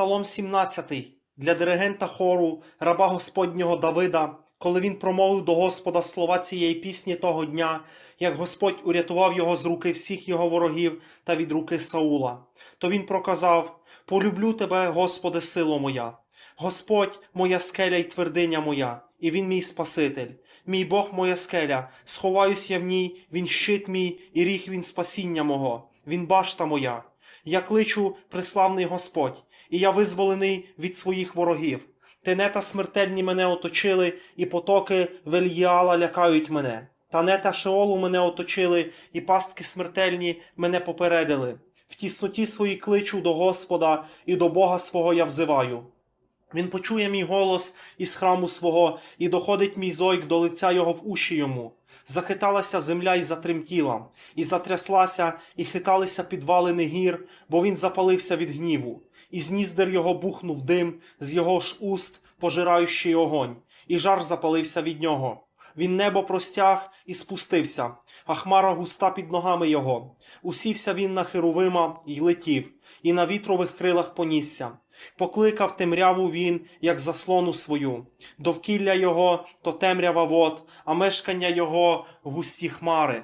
Псалом 17 для диригента хору, раба Господнього Давида, коли він промовив до Господа слова цієї пісні того дня, як Господь урятував його з руки всіх його ворогів та від руки Саула. То він проказав: Полюблю тебе, Господи, сило моя. Господь, моя скеля й твердиня моя, і він мій Спаситель. Мій Бог моя скеля, сховаюсь я в ній, він щит мій, і ріг він спасіння мого, він башта моя. Я кличу преславний Господь, і я визволений від своїх ворогів. Тенета смертельні мене оточили, і потоки вельіала лякають мене. Танета Шеолу мене оточили, і пастки смертельні мене попередили. В тісноті своїй кличу до Господа, і до Бога свого я взиваю. Він почує мій голос із храму свого, і доходить мій зойк до лиця його в уші йому. Захиталася земля і затремтіла, і затряслася, і хиталися підвалини гір, бо він запалився від гніву. І з ніздер його бухнув дим, з його ж уст пожираючий огонь, і жар запалився від нього. Він небо простяг і спустився, а хмара густа під ногами його. Усівся він на херовима й летів, і на вітрових крилах понісся. Покликав темряву він, як заслону свою, довкілля його то темрява вод, а мешкання його густі хмари.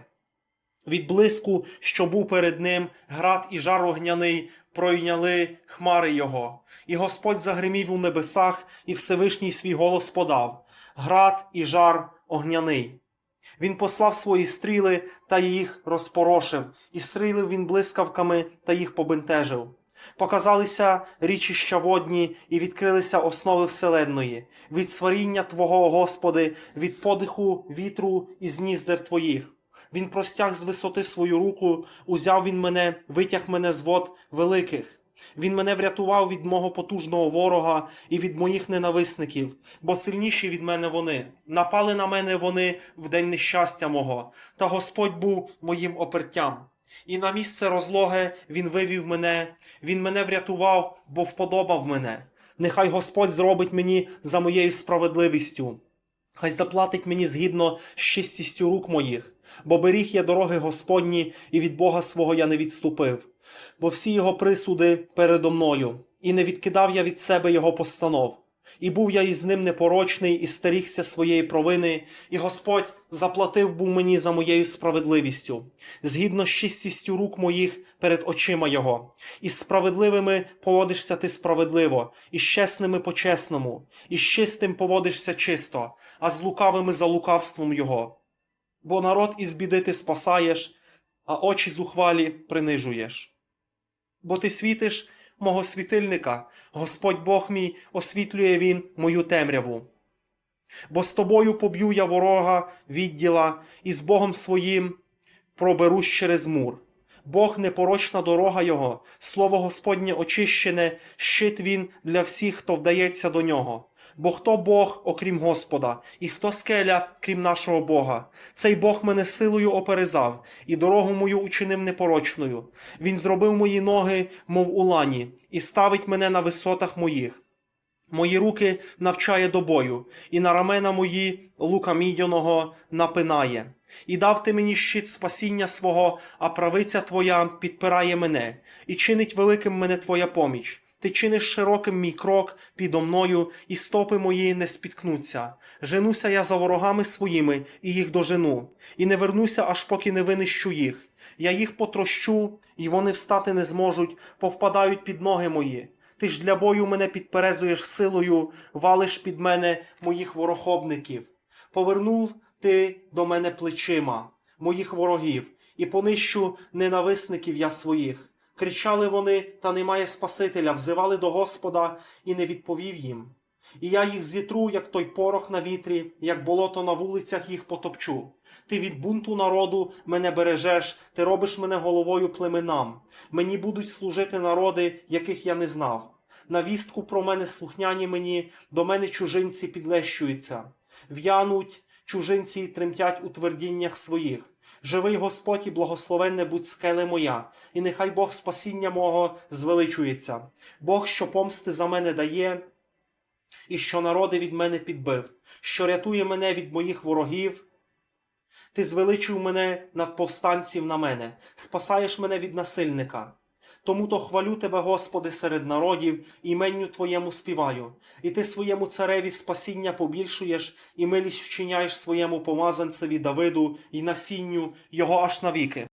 Від блиску, що був перед ним, град і жар огняний пройняли хмари його. І Господь загримів у небесах, і Всевишній свій голос подав град і жар огняний. Він послав свої стріли та їх розпорошив, і стрілив він блискавками та їх побентежив. Показалися річища водні і відкрилися основи вселенної, від сваріння Твого, Господи, від подиху вітру і з Твоїх. Він простяг з висоти свою руку, узяв він мене, витяг мене з вод великих. Він мене врятував від мого потужного ворога і від моїх ненависників, бо сильніші від мене вони. Напали на мене вони в день нещастя мого, та Господь був моїм опертям. І на місце розлоги він вивів мене, він мене врятував, бо вподобав мене. Нехай Господь зробить мені за моєю справедливістю. Хай заплатить мені згідно з чистістю рук моїх, бо беріг я дороги Господні, і від Бога свого я не відступив, бо всі його присуди передо мною, і не відкидав я від себе його постанов. І був я із ним непорочний, і стерігся своєї провини, і Господь заплатив був мені за моєю справедливістю, згідно з чистістю рук моїх перед очима Його. Із справедливими поводишся ти справедливо, і з чесними по чесному, і з чистим поводишся чисто, а з лукавими за лукавством Його. Бо народ із біди ти спасаєш, а очі зухвалі принижуєш. Бо ти світиш мого світильника, Господь Бог мій освітлює він мою темряву. Бо з тобою поб'ю я ворога відділа, і з Богом своїм проберусь через мур. Бог непорочна дорога Його, слово Господнє очищене, щит він для всіх, хто вдається до нього. Бо хто Бог, окрім Господа, і хто скеля, крім нашого Бога? Цей Бог мене силою оперезав, і дорогу мою учинив непорочною. Він зробив мої ноги, мов у лані, і ставить мене на висотах моїх. Мої руки навчає до бою, і на рамена мої лука мідяного напинає. І дав ти мені щит спасіння свого, а правиця твоя підпирає мене, і чинить великим мене твоя поміч. Ти чиниш широким мій крок підо мною, і стопи мої не спіткнуться. Женуся я за ворогами своїми, і їх дожену, і не вернуся, аж поки не винищу їх. Я їх потрощу, і вони встати не зможуть, повпадають під ноги мої. Ти ж для бою мене підперезуєш силою, валиш під мене моїх ворохобників. Повернув ти до мене плечима, моїх ворогів, і понищу ненависників я своїх. Кричали вони, та немає Спасителя, взивали до Господа і не відповів їм. І я їх зітру, як той порох на вітрі, як болото на вулицях їх потопчу. Ти від бунту народу мене бережеш, ти робиш мене головою племенам. Мені будуть служити народи, яких я не знав. На вістку про мене слухняні мені, до мене чужинці підлещуються. В'януть чужинці тремтять у твердіннях своїх. Живий Господь і благословенне будь скеле моя, і нехай Бог спасіння мого звеличується. Бог, що помсти за мене дає, і що народи від мене підбив, що рятує мене від моїх ворогів. Ти звеличив мене над повстанців на мене, спасаєш мене від насильника. Тому то хвалю тебе, Господи, серед народів, іменню Твоєму співаю. І ти своєму цареві спасіння побільшуєш, і милість вчиняєш своєму помазанцеві Давиду і насінню його аж навіки.